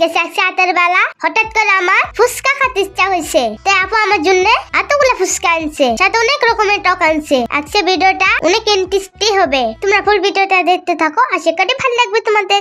গেছে রাতের বেলা। হঠাৎ করে আমার ফুচকা খেতে ইচ্ছা হয়েছে। তাই আপু আমার জন্য ফুচকা আনছে। সাথে অনেক রকমের টক আনছে। আজকে ভিডিওটা অনেক ইন্টারেস্টি হবে। তোমরা ফুল ভিডিওটা দেখতে থাকো। আশা করি ভালো লাগবে তোমাদের।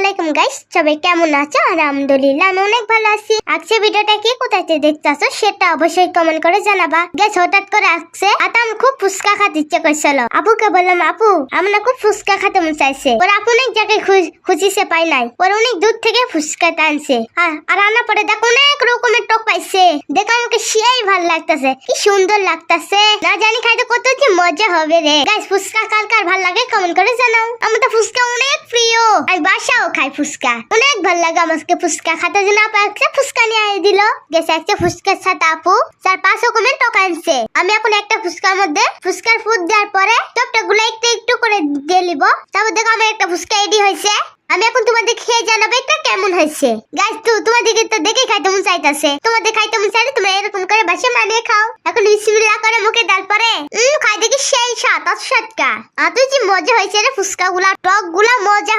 আলাইকুম গাইস কেমন আছো? আলহামদুলিল্লাহ, আমি অনেক ভালো আছি। আজকে ভিডিওটা কি কোথায় দেখতে সেটা অবশ্যই কমেন্ট করে জানাবা। গেছে হঠাৎ করে আসছে আর আমি খুব ফুচকা খেতে ইচ্ছে করছিল। আপুকে বললাম, আপু, আমরা খুব ফুচকা খেতে মন ওর আপু অনেক জায়গায় খুঁজিছে পাই নাই। ওর অনেক দূর থেকে ফুচকা টানছে আর আর রান্না পরে দেখো অনেক রকমের টক পাইছে। দেখো আমাকে সেই ভালো লাগতেছে। কি সুন্দর লাগতেছে। না জানি খাইতে কত যে মজা হবে রে। গাইস ফুচকা কার কার ভালো লাগে কমেন্ট করে জানাও। আমার তো ফুচকা অনেক প্রিয়। আমি বাসাও খাই ফুচকা। অনেক ভালো লাগে আমাকে ফুচকা খাতে জন্য আপু একটা ফুচকা নিয়ে দিল। গেছে একটা ফুচকার সাথে আপু, চার পাঁচ রকমের টক আনছে। আমি এখন একটা ফুচকার মধ্যে ফুচকার ফুট দেওয়ার পরে টকটা গুলো একটু একটু করে দিয়ে নিব। তারপর দেখো আমার একটা ফুচকা রেডি হয়েছে। আমি এখন তোমাদের খেয়ে জানাব এটা কেমন হয়েছে। গাছ তো তোমাদেরকে তো দেখে খাইতে মন চাইতেছে। তোমাদের খাইতে মন চাইলে তোমরা এরকম করে বাসে মানিয়ে খাও। এখন বিসমিল্লাহ করে মুখে ডাল পরে, উম, খাই দেখি সেই স্বাদ অত স্বাদকা তুই যে মজা হয়েছে রে ফুচকা গুলা টকগুলা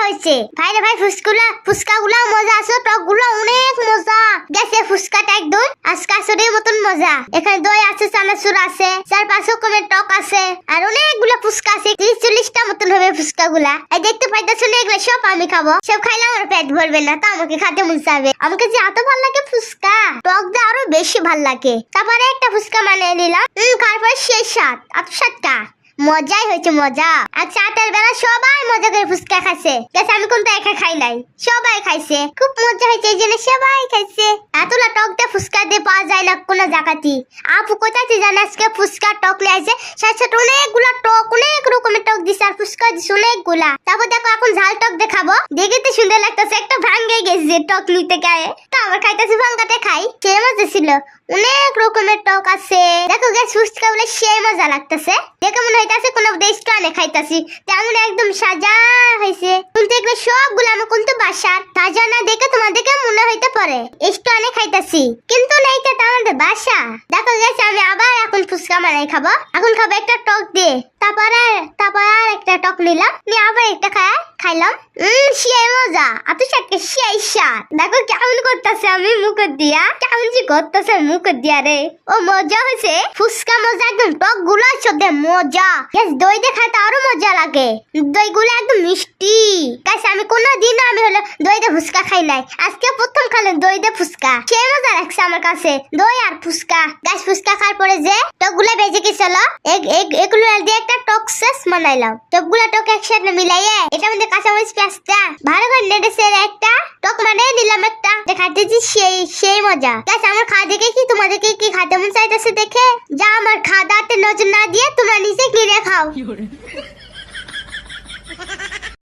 হয়েছে। ভাই রে ভাই ফুচকুলা ফুচকা গুলা মজা আছে টকগুলা অনেক মজা। গেছে ফুচকাটা একদম আজকাসরের মতন মজা। এখানে দই আছে, চানাচুর আছে চার পাঁচ রকমের টক আছে, আর অনেকগুলা ফুচকা আছে তিরিশ চল্লিশটা মতন হবে ফুচকা গুলা এই দেখতে পাইতেছো না, এগুলো সব আমি খাব। সব খাইলে আমার পেট ভরবে না, তো আমাকে খেতে মন চাবে। আমাকে যে এত ভালো লাগে ফুচকা, টক দিয়ে আরও বেশি ভালো লাগে। তারপরে একটা ফুচকা বানিয়ে নিলাম। হম তারপরে সেই স্বাদ, এত স্বাদটা। মজাই হয়েছে মজা। আর চারটার বেলা সবাই মজা করে ফুচকা খাইছে। গেছে, আমি কোনটা একা খাই নাই। সবাই খাইছে। খুব মজা হয়েছে, এই জন্য সবাই খাইছে। এতলা টক দিয়ে ফুচকা দিয়ে পাওয়া যায় না কোনো জায়গাতে আপু কোথায় জানে? আজকে ফুচকা টক আসে। সাথে সাথে অনেকগুলো টক, অনেক আর ফুচকা তারপর দেখো এখন ঝাল টক দেখাবো। দেখে তো সুন্দর লাগতেছে, একটা ভাঙ্গে গেছে টক গায়ে। তো খাইতেছে ভাঙ্গাতে খাই সে মজা ছিল। অনেক রকমের টক আছে। দেখো ফুচকা বলে সেই মজা লাগতেছে। দেখে মনে কোনো তেমন একদম সাজা হয়েছে কিন্তু এগুলো সবগুলো আমার কিন্তু বাসার। তাজা না দেখে তোমাদেরকে মনে হইতে পারে। স্টোনে খাইতাছি। কিন্তু আমাদের বাসা। দেখো গেছে আমি আবার এখন ফুচকা বানাই খাব। এখন খাব একটা টক দিয়ে। তারপরে তারপরে আর একটা টক নিলাম। নিয়ে আবার একটা খায় খাইলাম। উম সেই মজা। এত সাথে সেই স্বাদ। দেখো কেমন করতেছে আমি মুখ দিয়া। কেমন যে করতেছে মুখ দিয়া রে। ও মজা হয়েছে। ফুচকা মজা একদম টকগুলো সত্যি মজা। দই দিয়ে খাইতে আরও মজা লাগে। দই গুলো একদম মিষ্টি গ্যাস আমি কোনো দিন আমি হলো দই দিয়ে ফুচকা খাই নাই। আজকে প্রথম খাইলাম দই দিয়ে ফুচকা। সেই মজা লাগছে আমার কাছে? দই আর ফুচকা। গ্যাস ফুচকা খাওয়ার পরে যে টকগুলো বেজে গেছিল এগুলো দিয়ে একটা টক শেষ বানাইলাম। টকগুলো টক একসাথে মিলাইয়ে এটা মধ্যে কাঁচামরিচ, পেঁয়াজটা, ভালো করে নেড়েছে একটা টক মানে দিলাম একটা। দেখাতেছি সেই সেই মজা। গ্যাস আমার খাওয়া দেখে কি, তোমাদেরকে কি খাতে মন চাইতেছে দেখে? যা আমার খাওয়া দাওয়াতে নজর না দিয়ে তোমরা নিজে কিনে খাও।